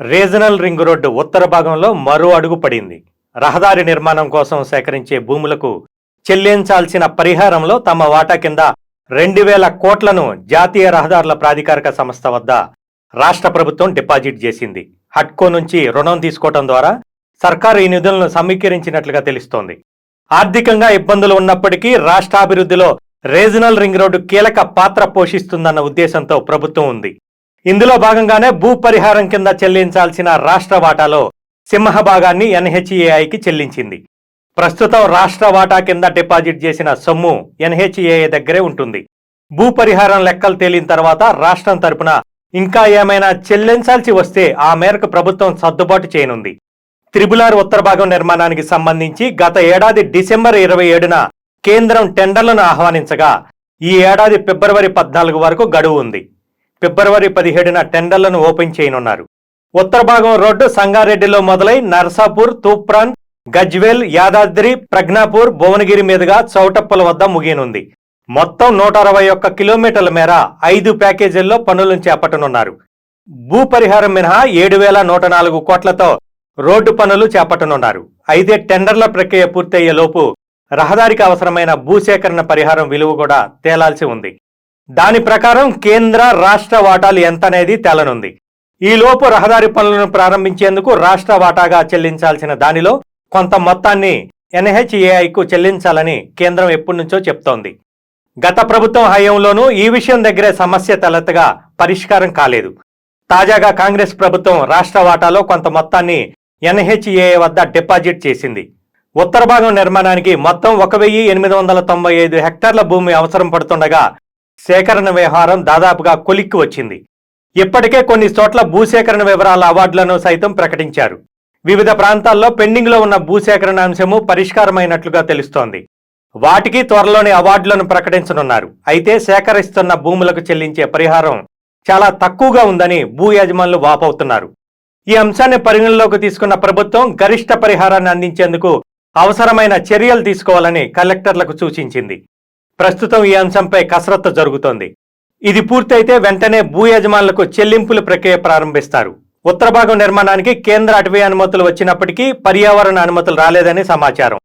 Regional ring road ఉత్తర భాగంలో మరో అడుగు పడింది. రహదారి నిర్మాణం కోసం సేకరించే భూములకు చెల్లించాల్సిన పరిహారంలో తమ వాటా కింద రెండు వేల కోట్లను జాతీయ రహదారుల ప్రాధికారిక సంస్థ వద్ద రాష్ట్ర ప్రభుత్వం డిపాజిట్ చేసింది. హట్కో నుంచి రుణం తీసుకోవడం ద్వారా సర్కారు ఈ నిధులను సమీకరించినట్లుగా తెలుస్తోంది. ఆర్థికంగా ఇబ్బందులు ఉన్నప్పటికీ రాష్ట్రాభివృద్ధిలో రీజనల్ రింగ్ రోడ్డు కీలక పాత్ర పోషిస్తుందన్న ఉద్దేశంతో ప్రభుత్వం ఉంది. ఇందులో భాగంగానే భూ పరిహారం కింద చెల్లించాల్సిన రాష్ట్ర వాటాలో సింహభాగాన్ని ఎన్హెచ్ఏఐకి చెల్లించింది. ప్రస్తుతం రాష్ట్ర వాటా కింద డిపాజిట్ చేసిన సొమ్ము ఎన్హెచ్ఏఐ దగ్గరే ఉంటుంది. భూ పరిహారం లెక్కలు తేలిన తర్వాత రాష్ట్రం తరపున ఇంకా ఏమైనా చెల్లించాల్సి వస్తే ఆ మేరకు ప్రభుత్వం సర్దుబాటు చేయనుంది. త్రిబులార్ ఉత్తర భాగం నిర్మాణానికి సంబంధించి గత ఏడాది డిసెంబర్ ఇరవై ఏడున కేంద్రం టెండర్లను ఆహ్వానించగా ఈ ఏడాది ఫిబ్రవరి పద్నాలుగు వరకు గడువు ఉంది. ఫిబ్రవరి పదిహేడున టెండర్లను ఓపెన్ చేయనున్నారు. ఉత్తర భాగం రోడ్డు సంగారెడ్డిలో మొదలై నర్సాపూర్ తూప్రాన్ గజ్వేల్ యాదాద్రి ప్రజ్ఞాపూర్ భువనగిరి మీదుగా చౌటప్పల వద్ద ముగియనుంది. మొత్తం నూట అరవై ఒక్క కిలోమీటర్ల మేర ఐదు ప్యాకేజీల్లో పనులను చేపట్టనున్నారు. భూ పరిహారం మినహా ఏడు వేల నూట నాలుగు కోట్లతో రోడ్డు పనులు చేపట్టనున్నారు. అయితే టెండర్ల ప్రక్రియ పూర్తయ్యేలోపు రహదారికి అవసరమైన భూసేకరణ పరిహారం విలువ కూడా తేలాల్సి ఉంది. దాని ప్రకారం కేంద్ర రాష్ట్ర వాటాలు ఎంత అనేది తేలనుంది. ఈ లోపు రహదారి పనులను ప్రారంభించేందుకు రాష్ట్ర వాటాగా చెల్లించాల్సిన దానిలో కొంత మొత్తాన్ని ఎన్హెచ్ఏఐకు చెల్లించాలని కేంద్రం ఎప్పటి నుంచో చెప్తోంది. గత ప్రభుత్వం హయాంలోనూ ఈ విషయం దగ్గరే సమస్య తలెత్తగా పరిష్కారం కాలేదు. తాజాగా కాంగ్రెస్ ప్రభుత్వం రాష్ట్ర వాటాలో కొంత మొత్తాన్ని ఎన్హెచ్ఏఐ వద్ద డిపాజిట్ చేసింది. ఉత్తర భాగం నిర్మాణానికి మొత్తం ఒక వెయ్యి ఎనిమిది వందల తొంభై ఐదు హెక్టార్ల భూమి అవసరం పడుతుండగా సేకరణ వ్యవహారం దాదాపుగా కొలిక్కి వచ్చింది. ఇప్పటికే కొన్ని చోట్ల భూసేకరణ వివరాల అవార్డులను సైతం ప్రకటించారు. వివిధ ప్రాంతాల్లో పెండింగ్లో ఉన్న భూసేకరణ అంశము పరిష్కారమైనట్లుగా తెలుస్తోంది. వాటికి త్వరలోనే అవార్డులను ప్రకటించనున్నారు. అయితే సేకరిస్తున్న భూములకు చెల్లించే పరిహారం చాలా తక్కువగా ఉందని భూ యజమానులు వాపవుతున్నారు ఈ అంశాన్ని పరిగణలోకి తీసుకున్న ప్రభుత్వం గరిష్ట పరిహారాన్ని అందించేందుకు అవసరమైన చర్యలు తీసుకోవాలని కలెక్టర్లకు సూచించింది. ప్రస్తుతం ఈ అంశంపై కసరత్తు జరుగుతోంది. ఇది పూర్తయితే వెంటనే భూ యజమానులకు చెల్లింపుల ప్రక్రియ ప్రారంభిస్తారు. ఉత్తర భాగం నిర్మాణానికి కేంద్ర అటవీ అనుమతులు వచ్చినప్పటికీ పర్యావరణ అనుమతులు రాలేదని సమాచారం.